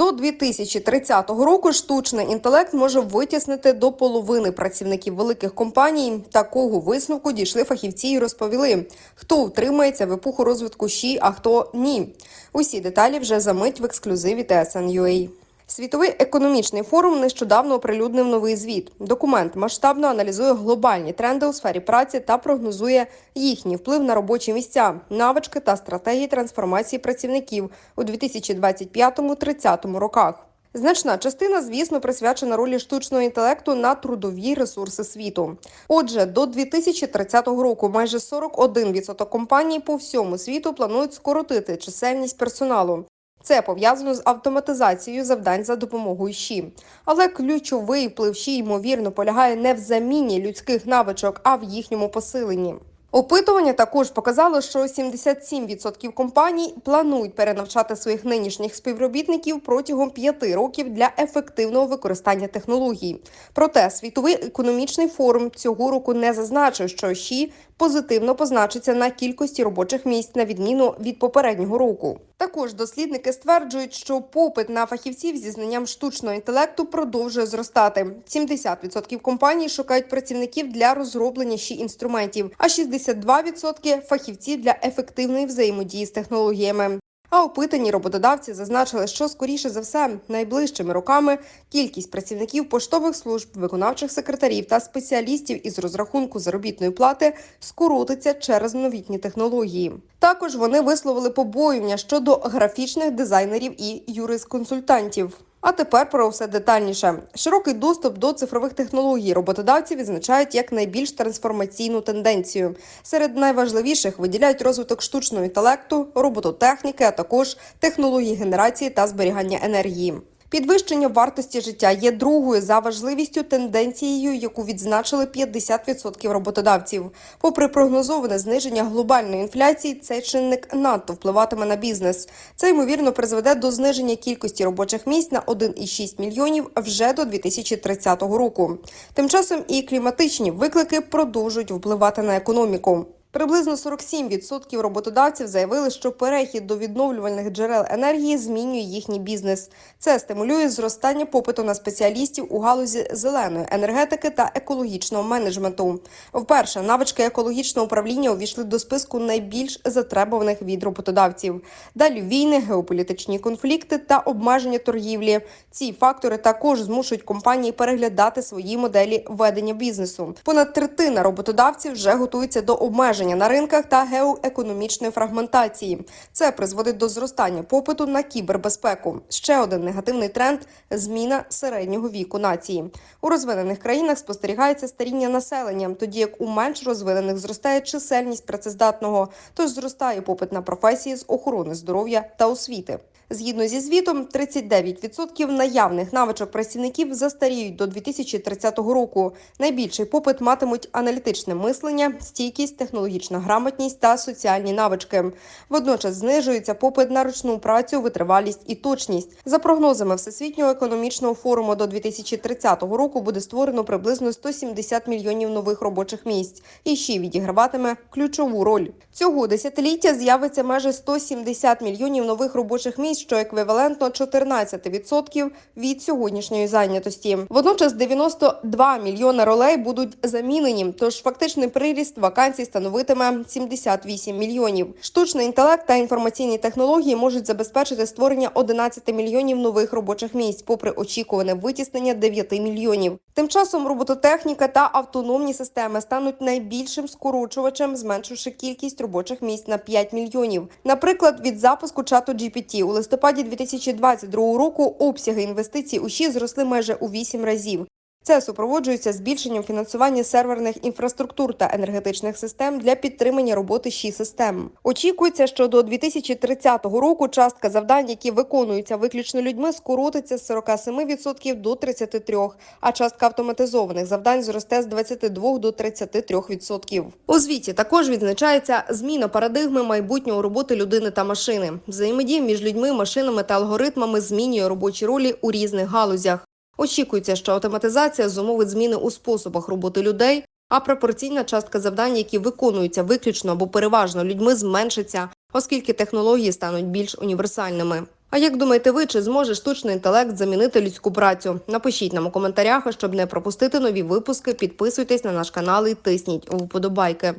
До 2030 року штучний інтелект може витіснити до половини працівників великих компаній. Такого висновку дійшли фахівці і розповіли, хто втримається в епоху розвитку ЩІ, а хто ні. Усі деталі вже за мить в ексклюзиві TSN.ua. Світовий економічний форум нещодавно оприлюднив новий звіт. Документ масштабно аналізує глобальні тренди у сфері праці та прогнозує їхній вплив на робочі місця, навички та стратегії трансформації працівників у 2025-30 роках. Значна частина, звісно, присвячена ролі штучного інтелекту на трудові ресурси світу. Отже, до 2030 року майже 41% компаній по всьому світу планують скоротити чисельність персоналу. Це пов'язано з автоматизацією завдань за допомогою ЩІ. Але ключовий вплив ЩІ, ймовірно, полягає не в заміні людських навичок, а в їхньому посиленні. Опитування також показало, що 77% компаній планують перенавчати своїх нинішніх співробітників протягом п'яти років для ефективного використання технологій. Проте світовий економічний форум цього року не зазначив, що ЩІ позитивно позначиться на кількості робочих місць на відміну від попереднього року. Також дослідники стверджують, що попит на фахівців зі знанням штучного інтелекту продовжує зростати. 70% компаній шукають працівників для розроблення ще інструментів, а 62% – фахівців для ефективної взаємодії з технологіями. А опитані роботодавці зазначили, що скоріше за все найближчими роками кількість працівників поштових служб, виконавчих секретарів та спеціалістів із розрахунку заробітної плати скоротиться через новітні технології. Також вони висловили побоювання щодо графічних дизайнерів і юрисконсультантів. А тепер про все детальніше. Широкий доступ до цифрових технологій роботодавці відзначають як найбільш трансформаційну тенденцію. Серед найважливіших виділяють розвиток штучного інтелекту, робототехніки, а також технології генерації та зберігання енергії. Підвищення вартості життя є другою за важливістю тенденцією, яку відзначили 50% роботодавців. Попри прогнозоване зниження глобальної інфляції, цей чинник надто впливатиме на бізнес. Це ймовірно призведе до зниження кількості робочих місць на 1,6 мільйонів вже до 2030 року. Тим часом і кліматичні виклики продовжують впливати на економіку. Приблизно 47% роботодавців заявили, що перехід до відновлювальних джерел енергії змінює їхній бізнес. Це стимулює зростання попиту на спеціалістів у галузі зеленої енергетики та екологічного менеджменту. Вперше навички екологічного управління увійшли до списку найбільш затребуваних від роботодавців. Далі війни, геополітичні конфлікти та обмеження торгівлі. Ці фактори також змушують компанії переглядати свої моделі ведення бізнесу. Понад третина роботодавців вже готуються до обмежень на ринках та геоекономічної фрагментації. Це призводить до зростання попиту на кібербезпеку. Ще один негативний тренд зміна середнього віку нації. У розвинених країнах спостерігається старіння населення, тоді як у менш розвинених зростає чисельність працездатного, тож зростає попит на професії з охорони здоров'я та освіти. Згідно зі звітом, 39% наявних навичок працівників застаріють до 2030 року. Найбільший попит матимуть аналітичне мислення, стійкість, технологічна грамотність та соціальні навички. Водночас знижується попит на ручну працю, витривалість і точність. За прогнозами Всесвітнього економічного форуму до 2030 року буде створено приблизно 170 мільйонів нових робочих місць і ще відіграватиме ключову роль. Цього десятиліття з'явиться майже 170 мільйонів нових робочих місць, що еквівалентно 14% від сьогоднішньої зайнятості. Водночас 92 мільйони ролей будуть замінені. Тож фактичний приріст вакансій становитиме 78 мільйонів. Штучний інтелект та інформаційні технології можуть забезпечити створення 11 мільйонів нових робочих місць, попри очікуване витіснення 9 мільйонів. Тим часом робототехніка та автономні системи стануть найбільшим скорочувачем, зменшивши кількість робочих місць на 5 мільйонів. Наприклад, від запуску чату GPT у листопаді 2022 року обсяги інвестицій у ЩІ зросли майже у 8 разів. Це супроводжується збільшенням фінансування серверних інфраструктур та енергетичних систем для підтримання роботи щі систем. Очікується, що до 2030 року частка завдань, які виконуються виключно людьми, скоротиться з 47% до 33%, а частка автоматизованих завдань зросте з 22 до 33%. У звіті також відзначається зміна парадигми майбутнього роботи людини та машини. Взаємодія між людьми, машинами та алгоритмами змінює робочі ролі у різних галузях. Очікується, що автоматизація зумовить зміни у способах роботи людей, а пропорційна частка завдань, які виконуються виключно або переважно людьми, зменшиться, оскільки технології стануть більш універсальними. А як думаєте ви, чи зможе штучний інтелект замінити людську працю? Напишіть нам у коментарях, щоб не пропустити нові випуски, підписуйтесь на наш канал і тисніть вподобайки.